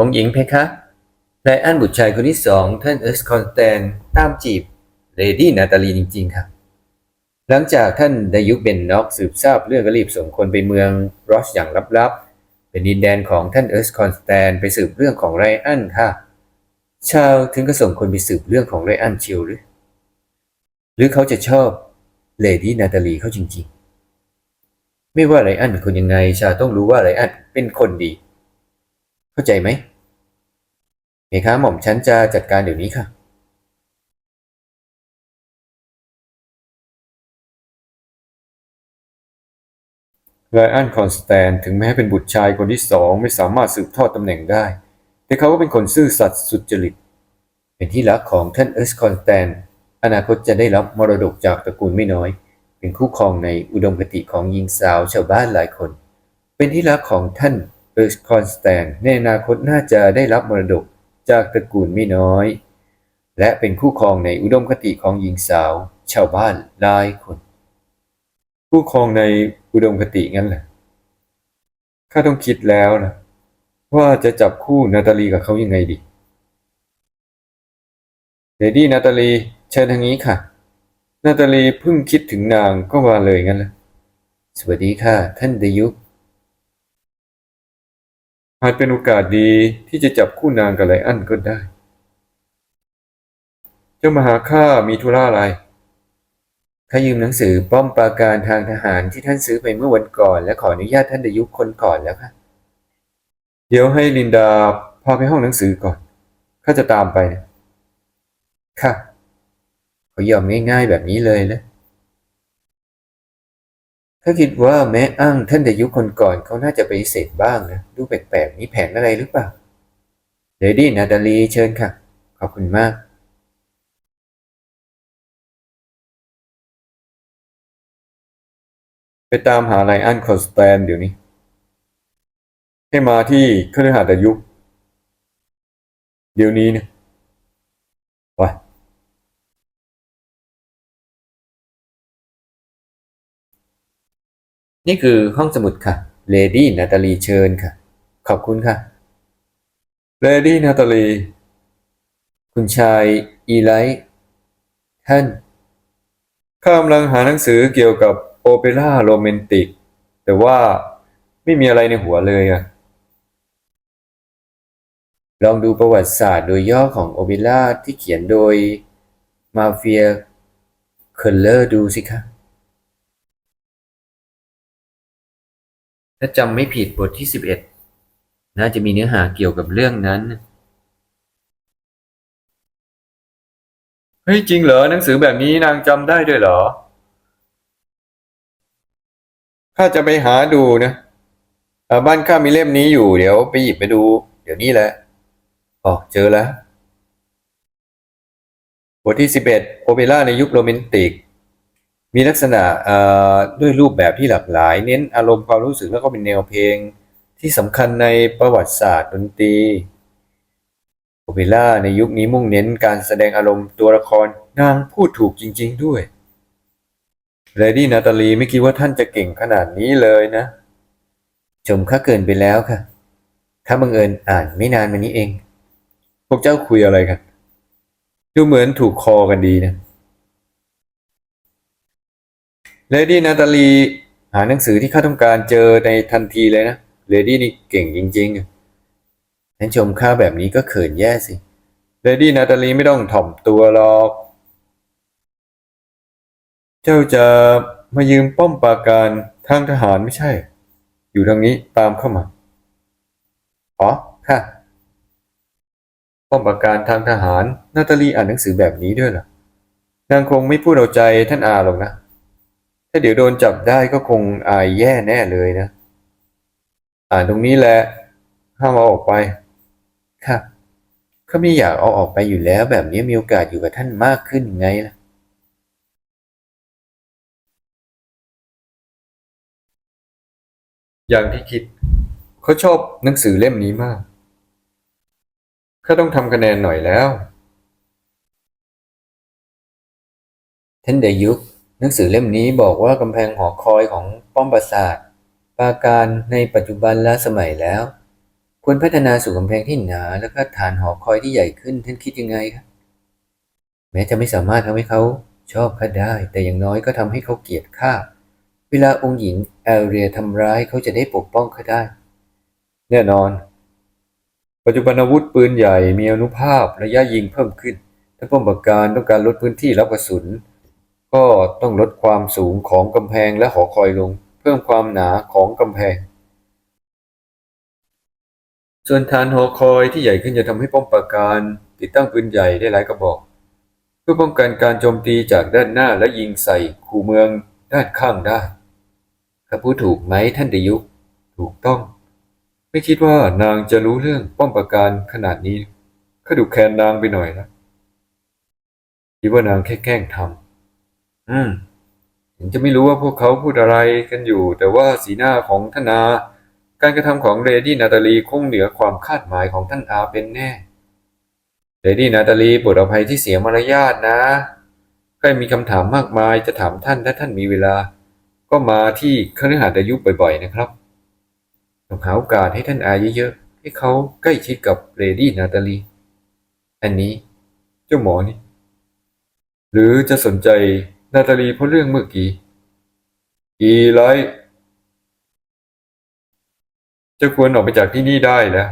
องหญิงเพคะไลอันบุตรชายคนที่สองท่านเอสคอนสแตนตามจีบเลดี้นาตาลีจริง ๆค่ะหลังจากท่านดายุคเบนน็อกสืบทราบเรื่องก็รีบส่งคนไปเมืองรอสอย่างลับๆ เป็นดินแดนของท่านเอสคอนสแตนไปสืบเรื่องของไรอันค่ะ ชาวถึงก็ส่งคนไปสืบเรื่องของไรอันเชียวหรือ หรือเขาจะชอบเลดี้นาตาลีเขาจริงๆ ไม่ว่าไรอันเป็นคนยังไง ชาต้องรู้ว่าไรอันเป็นคนดี เข้าใจไหมเพคะหม่อมฉันจะจัดการเดี๋ยวนี้ค่ะไรอันคอนสแตนถึงแม้เป็นบุตรชายคนที่สองไม่สามารถสืบทอดตำแหน่งได้ แต่เขาก็เป็นคนซื่อสัตย์สุจริต เป็นที่รักของท่านเอสคอนสแตน อนาคตจะได้รับมรดกจากตระกูลไม่น้อย เป็นคู่ครองในอุดมคติของหญิงสาวชาวบ้านหลายคน เป็นที่รักของท่าน เอสคอนสแตนในอนาคตน่าจะได้รับมรดกจากตระกูลไม่น้อย และเป็นคู่ครองในอุดมคติของหญิงสาว ชาวบ้านหลายคนผู้ครองในอุดมคติงั้นแหละข้าต้องคิดแล้วนะ ว่าจะจับคู่นาตาลีกับเขายังไงดีเลดี้นาตาลีเชิญทางนี้ค่ะ นาตาลีเพิ่งคิดถึงนางก็มาเลยงั้นแหละสวัสดีค่ะ ท่านดยุค อาจเป็นโอกาสดีที่จะจับคู่นางกับไลอันก็ได้ เจ้ามาหาข้ามีธุระอะไรข้ายืมหนังสือป้อมปราการทางทหารที่ท่านซื้อไปเมื่อวันก่อน และขออนุญาตท่านดยุคคนก่อนแล้วค่ะ เดี๋ยวให้ลินดาพาไปห้องหนังสือก่อนข้าจะตามไปนะค่ะเขายอมง่ายๆแบบนี้เลยนะ ถ้าคิดว่าแม้อ้างท่านดยุคคนก่อนเขาน่าจะไปฏิเสธบ้างนะดูแปลกๆนี่แผนอะไรหรือเปล่าเลดี้นาตาลีเชิญค่ะ ขอบคุณมากไปตามหาไลอันคอนสแตนเดี๋ยวนี้ ให้มาที่คฤหาสน์ยุค เดี๋ยวนี้นะ นี่คือห้องสมุดค่ะ เลดี้นาตาลีเชิญค่ะ ขอบคุณค่ะ เลดี้นาตาลี คุณชายอีไลท์ท่าน ข้ากำลังหาหนังสือเกี่ยวกับโอเปร่าโรแมนติก แต่ว่าไม่มีอะไรในหัวเลยอะลองดูประวัติศาสตร์โดยย่อของโอเปร่าที่เขียนโดยมาเฟียเคลเลอร์ดูสิคะ ถ้าจำไม่ผิดบทที่สิบเอ็ดน่าจะมีเนื้อหาเกี่ยวกับเรื่องนั้น เฮ้ยจริงเหรอหนังสือแบบนี้นางจำได้ด้วยเหรอ ข้าจะไปหาดูนะบ้านข้ามีเล่มนี้อยู่เดี๋ยวไปหยิบไปดู เดี๋ยวนี้แหละอ๋อเจอแล้ว บทที่สิบเอ็ดโอเปร่าในยุคโรแมนติก มีลักษณะด้วยรูปแบบที่หลากหลาย เน้นอารมณ์ความรู้สึกแล้วก็เป็นแนวเพลงที่สำคัญในประวัติศาสตร์ดนตรีโอเปร่าในยุคนี้มุ่งเน้นการแสดงอารมณ์ตัวละครนางพูดถูกจริง ๆ ด้วยเลดี้นาตาลีไม่คิดว่าท่านจะเก่งขนาดนี้เลยนะ ชมข้าเกินไปแล้วค่ะข้าบังเอิญอ่านไม่นานมานี้เอง พวกเจ้าคุยอะไรกันดูเหมือนถูกคอกันดีนะ เลดี้นาตาลีหาหนังสือที่ข้าต้องการเจอในทันทีเลยนะ เลดี้นี่เก่งจริงๆท่านชมข้าแบบนี้ก็เขินแย่สิ เลดี้นาตาลีไม่ต้องถ่อมตัวหรอก เจ้าจะมายืมป้อมปราการทางทหารไม่ใช่ อยู่ทางนี้ตามเข้ามา อ๋อ ค่ะ ป้อมปราการทางทหาร นาตาลีอ่านหนังสือแบบนี้ด้วยเหรอนางคงไม่พูดเอาใจท่านอาหรอกนะ ถ้าเดี๋ยวโดนจับได้ก็คงอายแย่แน่เลยนะ อ่านตรงนี้แหละ ห้ามเอาออกไป ค่ะข้าไม่อยากเอาออกไปอยู่แล้ว แบบนี้มีโอกาสอยู่กับท่านมากขึ้นไงล่ะอย่างที่คิด เขาชอบหนังสือเล่มนี้มาก ข้าต้องทำคะแนนหน่อยแล้ว ท่านเดยุค หนังสือเล่มนี้บอกว่ากำแพงหอคอยของป้อมปราสาทปราการในปัจจุบันล้าสมัยแล้วควรควรพัฒนาสู่กำแพงที่หนา แล้วก็ฐานหอคอยที่ใหญ่ขึ้นท่านคิดยังไงครับแม้จะไม่สามารถทำให้เขาชอบข้าได้ แต่อย่างน้อยก็ทำให้เขาเกลียดข้าเวลาองค์หญิงแอลเรียทำร้ายเขาจะได้ปกป้องข้าได้ แน่นอน ปัจจุบันอาวุธปืนใหญ่มีอนุภาพระยะยิงเพิ่มขึ้นถ้าป้อมปราการต้องการลดพื้นที่รับกระสุน ก็ต้องลดความสูงของกำแพงและหอคอยลง เพิ่มความหนาของกำแพง ส่วนฐานหอคอยที่ใหญ่ขึ้นจะทำให้ป้อมปราการ ติดตั้งปืนใหญ่ได้หลายกระบอก เพื่อป้องกันการโจมตีจากด้านหน้าและยิงใส่คูเมืองด้านข้างได้ข้าพูดถูกไหมท่านดยุคถูกต้อง ไม่คิดว่านางจะรู้เรื่องป้อมปราการขนาดนี้ข้าดูแคนนางไปหน่อยนะคิดว่านางแค่แกล้งทำ อืมถึงจะไม่รู้ว่าพวกเขาพูดอะไรกันอยู่ แต่ว่าสีหน้าของท่านอา การกระทำของเรดี้นาตาลีคงเหนือความคาดหมายของท่านอาเป็นแน่เรดี้นาตาลีโปรดอภัยที่เสียมารยาทนะใครมีคำถามมากมายจะถามท่านถ้าท่านมีเวลา ก็มาที่คฤหาสน์อายุบ่อยๆนะครับต้องหาโอกาสให้ท่านอาเยอะๆให้เขาใกล้ชิดกับเลดี้นาตาลี อันนี้ เจ้าหมอนี่ หรือจะสนใจ นาตาลีเพราะเรื่องเมื่อกี้ อีไลท์จะควรออกไปจากที่นี่ได้แล้ว